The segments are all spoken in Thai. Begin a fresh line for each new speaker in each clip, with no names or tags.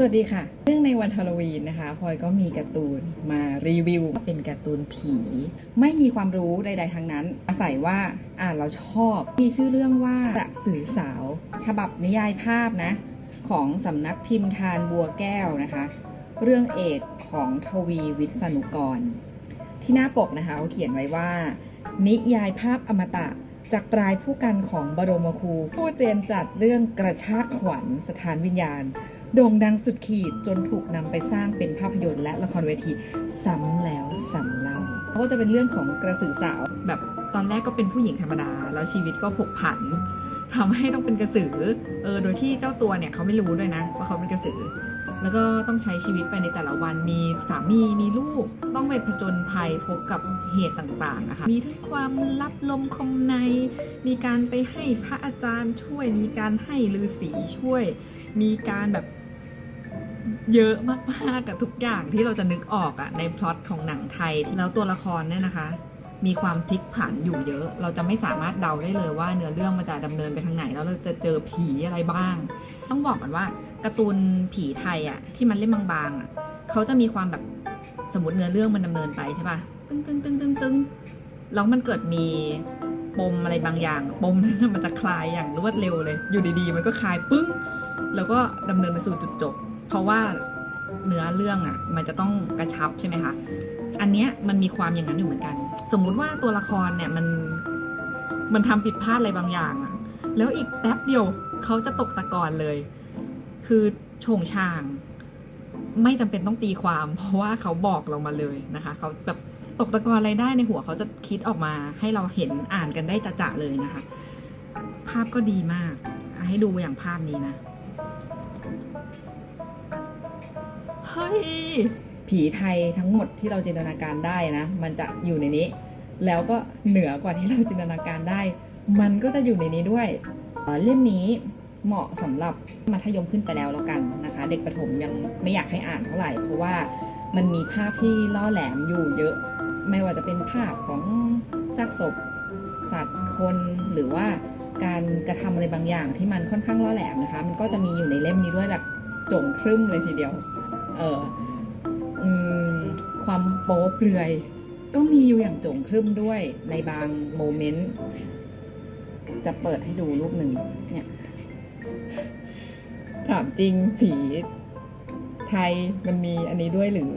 สวัสดีค่ะ เรื่องในวันฮาโลวีนนะคะพลอยก็มีการ์ตูนมารีวิว เป็นการ์ตูนผี ไม่มีความรู้ใด ๆ ทั้งนั้น อาศัยว่าอ่านเราชอบ มีชื่อเรื่องว่ากระสือสาว ฉบับนิยายภาพนะ ของสำนักพิมพ์ทานบัวแก้วนะคะ เรื่องเอกของทวีวิษณุกร ที่หน้าปกนะคะเขาเขียนไว้ว่า นิยายภาพอมตะ จากปลายผู้กันของบรมครู ผู้เจนจัดเรื่องกระชากขวัญสถานวิญญาณ โด่งดังสุดขีดจนถูกนำไปสร้างเป็นภาพยนตร์และละครเวทีซ้ำแล้วซ้ำเล่าก็จะเป็นเรื่องของกระสือสาวแบบตอนแรกก็เป็นผู้หญิงธรรมดา แล้วชีวิตก็ผกผันทำให้ต้องเป็นกระสือเออโดยที่เจ้าตัวเนี่ยเขาไม่รู้ด้วยนะว่าเขาเป็นกระสือ แล้วก็ต้องใช้ชีวิตไปในแต่ละวันมีสามีมีลูก ต้องไปผจญภัยพบกับเหตุต่างๆนะคะมีทั้งความลับลมคมใน มีการไปให้พระอาจารย์ช่วย มีการให้ฤาษีช่วย มีการแบบเยอะมากๆกับทุกอย่างที่เราจะนึกออกอะในพล็อตของหนังไทยแล้วตัวละครเนี่ยนะคะ มีความพลิกผันอยู่เยอะ เราจะไม่สามารถเดาได้เลยว่าเนื้อเรื่องมันจะดำเนินไปทางไหน แล้วเราจะเจอผีอะไรบ้าง ต้องบอกกันว่าการ์ตูนผีไทยอะที่มันเล่มบางๆอะเขาจะมีความแบบสมมติเนื้อเรื่องมันดำเนินไปใช่ป่ะตึ้งตึ้งตึ้งตึ้งตึ้งแล้วมันเกิดมีปมอะไรบางอย่าง ปมนั้นมันจะคลายอย่างรวดเร็วเลย อยู่ดีๆ มันก็คลายปึ้ง แล้วก็ดำเนินไปสู่จุดจบ เพราะว่า เนื้อเรื่องอะมันจะต้องกระชับใช่ไหมคะ อันเนี้ยมันมีความอย่างนั้นอยู่เหมือนกัน สมมุติว่าตัวละครเนี่ยมันมันทำผิดพลาดอะไรบางอย่างอะแล้วอีกแป๊บเดียวเขาจะตกตะกอนเลย คือโฉงช่าง ไม่จำเป็นต้องตีความ เพราะว่าเขาบอกเรามาเลยนะคะเขาแบบตกตะกอนอะไรได้ในหัวเขาจะคิดออกมาให้เราเห็นอ่านกันได้จะๆเลยนะคะ ภาพก็ดีมาก ให้ดูอย่างภาพนี้นะ ฮ้ยผีไทยทั้งหมดที่เราจินตนาการได้นะ มันจะอยู่ในนี้ แล้วก็เหนือกว่าที่เราจินตนาการได้ มันก็จะอยู่ในนี้ด้วยเล่มนี้เหมาะสำหรับมัธยมขึ้นไปแล้วแล้วกันนะคะ เด็กประถมยังไม่อยากให้อ่านเท่าไหร่ เพราะว่ามันมีภาพที่ล่อแหลมอยู่เยอะ ไม่ว่าจะเป็นภาพของซากศพ สัตว์คนหรือว่าการกระทำอะไรบางอย่างที่มันค่อนข้างล่อแหลมนะคะ มันก็จะมีอยู่ในเล่มนี้ด้วยแบบโจ่งครึ่มเลยทีเดียว เออความโป๊เปลือย ก็มีอยู่อย่างโจงครึ่มด้วยในบางโมเมนต์ จะเปิดให้ดูรูปหนึ่งเนี่ยถามจริงผีไทยมันมีอันนี้ด้วยหรือ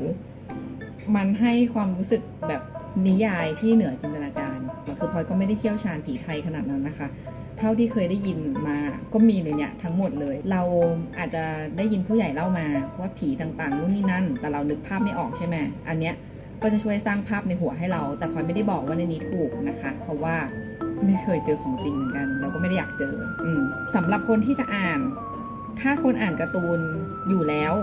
มันให้ความรู้สึกแบบนิยายที่เหนือจินตนาการ คือพลอยก็ไม่ได้เชี่ยวชาญผีไทยขนาดนั้นนะคะ เท่าที่เคยได้ยินมาก็มีในเนี่ยทั้งหมดเลย เราอาจจะได้ยินผู้ใหญ่เล่ามาว่าผีต่างๆนู่นนี่นั่น แต่เรานึกภาพไม่ออกใช่ไหมอันเนี้ยก็จะช่วยสร้างภาพในหัวให้เรา แต่พลอยไม่ได้บอกว่าในนี้ถูกนะคะ เพราะว่าไม่เคยเจอของจริงเหมือนกัน เราก็ไม่ได้อยากเจออืสำหรับคนที่จะอ่าน ถ้าคนอ่านการ์ตูนอยู่แล้ว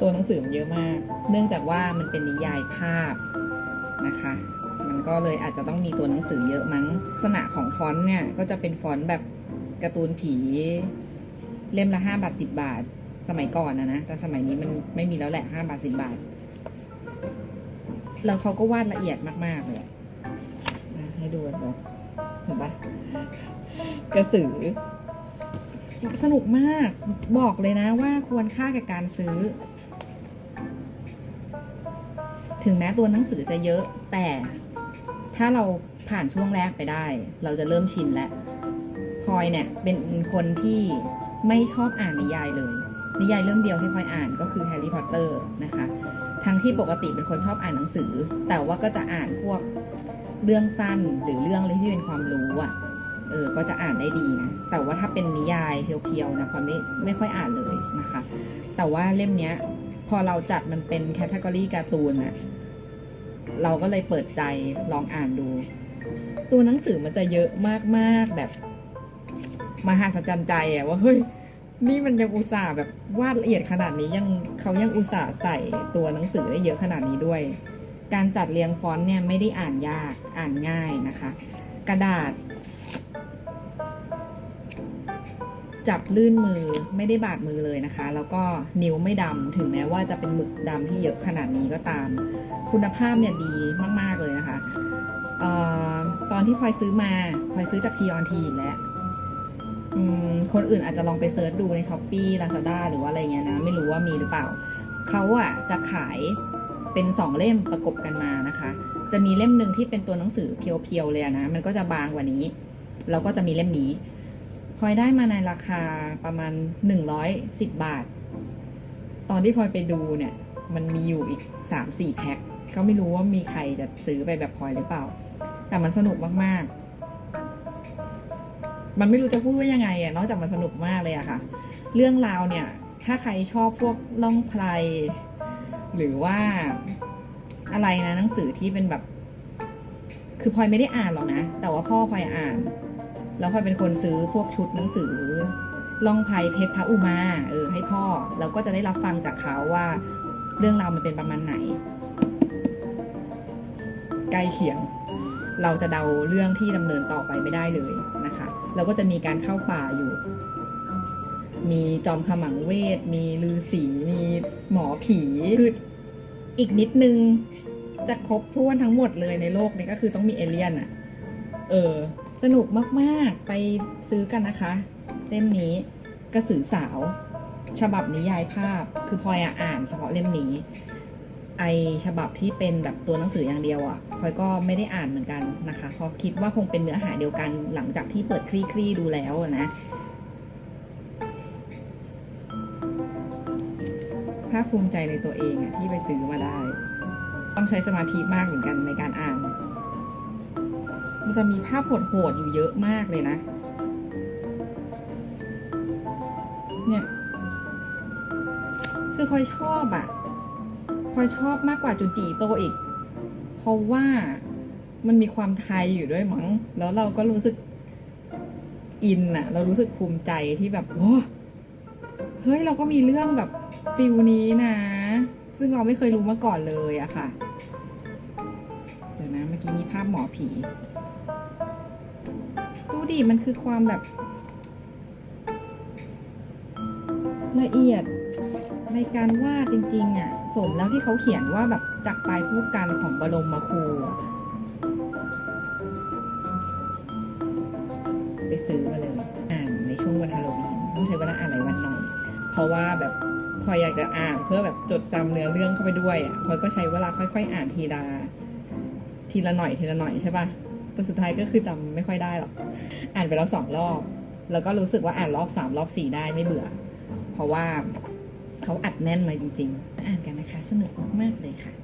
ตัวหนังสือมันเยอะมาก เนื่องจากว่ามันเป็นนิยายภาพนะคะ มันก็เลยอาจจะต้องมีตัวหนังสือเยอะมั้งลักษณะของฟอนต์เนี่ยก็จะเป็นฟอนต์แบบการ์ตูนผี เล่มละห้าบาทสิบบาท สมัยก่อนนะนะ แต่สมัยนี้มันไม่มีแล้วแหละห้าบาทสิบบาท แล้วเขาก็วาดละเอียดมาก ๆ เลยให้ดูกันแบบเห็นปะกระสือ สนุกมากบอกเลยนะว่าควรค่ากับการซื้อ ถึงแม้ตัวหนังสือจะเยอะแต่ ถ้าเราผ่านช่วงแรกไปได้ เราจะเริ่มชินแล้วพลอยเนี่ยเป็นคนที่ไม่ชอบอ่านนิยายเลย นิยายเรื่องเดียวที่พลอยอ่านก็คือแฮร์รี่พอตเตอร์นะคะ ทั้งที่ปกติเป็นคนชอบอ่านหนังสือ แต่ว่าก็จะอ่านพวกเรื่องสั้นหรือเรื่องอะไรที่เป็นความรู้อะเออ ก็จะอ่านได้ดีนะ แต่ว่าถ้าเป็นนิยายเพียวๆนะพลอยไม่ไม่ค่อยอ่านเลยนะคะ แต่ว่าเล่มเนี้ยพอเราจัดมันเป็นแคตตากรีการ์ตูนอะ เราก็เลยเปิดใจลองอ่านดู ตัวหนังสือมันจะเยอะมากๆแบบ มหาสัจจันใจอะว่าเฮ้ยนี่มันยังอุตส่าห์แบบวาดละเอียดขนาดนี้ยังเขายังอุตส่าห์ใส่ตัวหนังสือได้เยอะขนาดนี้ด้วย การจัดเรียงฟอนต์เนี่ยไม่ได้อ่านยากอ่านง่ายนะคะ กระดาษ จับลื่นมือไม่ได้บาดมือเลยนะคะ แล้วก็นิ้วไม่ดำถึงแม้ว่าจะเป็นหมึกดำที่เยอะขนาดนี้ก็ตาม คุณภาพเนี่ยดีมาก ๆ เลยนะคะออตอนที่พลอยซื้อมาพลอยซื้อจากทีออนทีอีกแล้วคนอื่นอาจจะลองไปเซิร์ชดูในช้อปปี้ลาซาด้าหรือว่าอะไรเงี้ยนะ ไม่รู้ว่ามีหรือเปล่า เขาอะจะขายเป็นสองเล่มประกบกันมานะคะ จะมีเล่มหนึ่งที่เป็นตัวหนังสือเพียวๆเลยนะ มันก็จะบางกว่านี้ แล้วก็จะมีเล่มนี้ พลอยได้มาในราคาประมาณ 110 บาท ตอนที่พลอยไปดูเนี่ย มันมีอยู่อีก 3-4 แพ็ค ก็ไม่รู้ว่ามีใครจะซื้อไปแบบพลอยหรือเปล่า แต่มันสนุกมากๆ มันไม่รู้จะพูดว่ายังไงอะนอกจากมันสนุกมากเลยอะค่ะ เรื่องราวเนี่ย ถ้าใครชอบพวกล่องไพรหรือว่าอะไรนะหนังสือที่เป็นแบบ คือพลอยไม่ได้อ่านหรอกนะ แต่ว่าพ่อพลอยอ่าน แล้วพลอยเป็นคนซื้อพวกชุดหนังสือล่องไพรเพชรพระอุมาเออให้พ่อแล้วก็จะได้รับฟังจากเขาว่า เรื่องราวมันเป็นประมาณไหน ใกล้เคียง เราจะเดาเรื่องที่ดำเนินต่อไปไม่ได้เลยนะคะแล้วก็จะมีการเข้าป่าอยู่ มีจอมขมังเวท มีลือสีมีหมอผีคืออีกนิดนึงจะครบถ้วนทั้งหมดเลยในโลกนี้ก็คือต้องมีเอเลี่ยนอะเออ สนุกมากๆไปซื้อกันนะคะ เล่มนี้กระสือสาว ฉบับนิยายภาพคือพลอยอ่านเฉพาะเล่มนี้ ไอฉบับที่เป็นแบบตัวหนังสืออย่างเดียวอะ่ะพลอยก็ไม่ได้อ่านเหมือนกันนะคะเพราะคิดว่าคงเป็นเนื้อหาเดียวกันหลังจากที่เปิดคลี่คลี่ดูแล้วนะภาคภูมิใจในตัวเองอะที่ไปซื้อมาได้ ต้องใช้สมาธิมากเหมือนกันในการอ่าน มันจะมีภาพโหดๆอยู่เยอะมากเลยนะ เนี่ย คือพอยชอบอะพอยชอบมากกว่าจุนจีโตอีก เพราะว่ามันมีความไทยอยู่ด้วยมั้ง แล้วเราก็รู้สึกอินอะเรารู้สึกภูมิใจที่แบบโอ้เฮ้ย เราก็มีเรื่องแบบฟิลนี้นะ ซึ่งเราไม่เคยรู้มาก่อนเลยอะค่ะ กี้มีภาพหมอผี ดูดิ มันคือความแบบ ละเอียดในการวาดจริงๆอะ สมแล้วที่เขาเขียนว่าแบบจากปลายผู้กันของบรมครู ไปซื้อมาเลย อ่านในช่วงวันฮาโลวีนต้องใช้เวลาอ่านหลายวันหน่อย เพราะว่าแบบพออยากจะอ่านเพื่อแบบจดจำเนื้อเรื่องเข้าไปด้วยอะพอยก็ใช้เวลาค่อย ๆ อ่านทีละ ทีละหน่อยทีละหน่อยใช่ปะแต่สุดท้ายก็คือจำไม่ค่อยได้หรอก อ่านไปแล้วสองรอบ แล้วก็รู้สึกว่าอ่านรอบสามรอบสี่ได้ไม่เบื่อ เพราะว่าเขาอัดแน่นมาจริง ๆ อ่านกันนะคะ สนุกมากๆเลยค่ะ